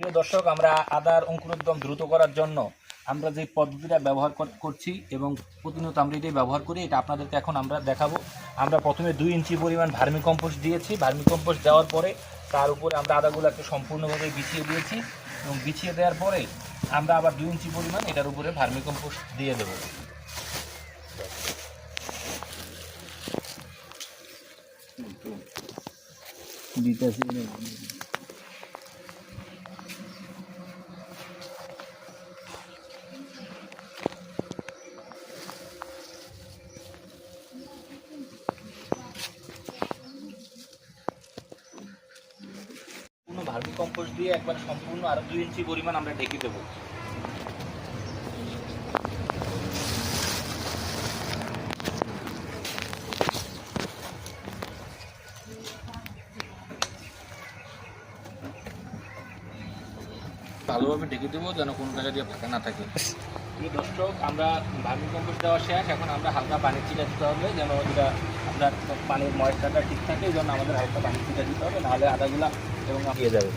প্রিয় দর্শক, আমরা আদার অঙ্কুরোদ্গম দ্রুত করার জন্য আমরা যে পদ্ধতিটা ব্যবহার করছি এবং প্রতিনিয়ত আমরা এটাই ব্যবহার করি, এটা আপনাদেরকে এখন আমরা দেখাবো। আমরা প্রথমে দুই ইঞ্চি পরিমাণ ভার্মি কম্পোস্ট দিয়েছি। ভার্মি কম্পোস্ট দেওয়ার পরে তার উপরে আমরা আদাগুলোকে সম্পূর্ণভাবে বিছিয়ে দিয়েছি এবং বিছিয়ে দেওয়ার পরে আমরা আবার দুই ইঞ্চি পরিমাণ এটার উপরে ভার্মি কম্পোস্ট দিয়ে দেবো। দিতেছি। ভার্মি কম্পোস্ট দিয়ে একবার সম্পূর্ণ আরও দুই ইঞ্চি পরিমাণ আমরা ঢেকে দেবো। ভালোভাবে ঢেকে দেবো যেন কোনো জায়গা দিয়ে ফাঁকা না থাকে। দর্শক, আমরা ভার্মি কম্পোস্ট দেওয়া শেষ। এখন আমরা হালকা পানি ছিটা দিতে হবে যেন এটা আপনার পানির ময়েশ্চারটা ঠিক থাকে জন্য আমাদের হালকা পানি ছিটা দিতে হবে। নাহলে আদাগুলা দিয়ে যাবে।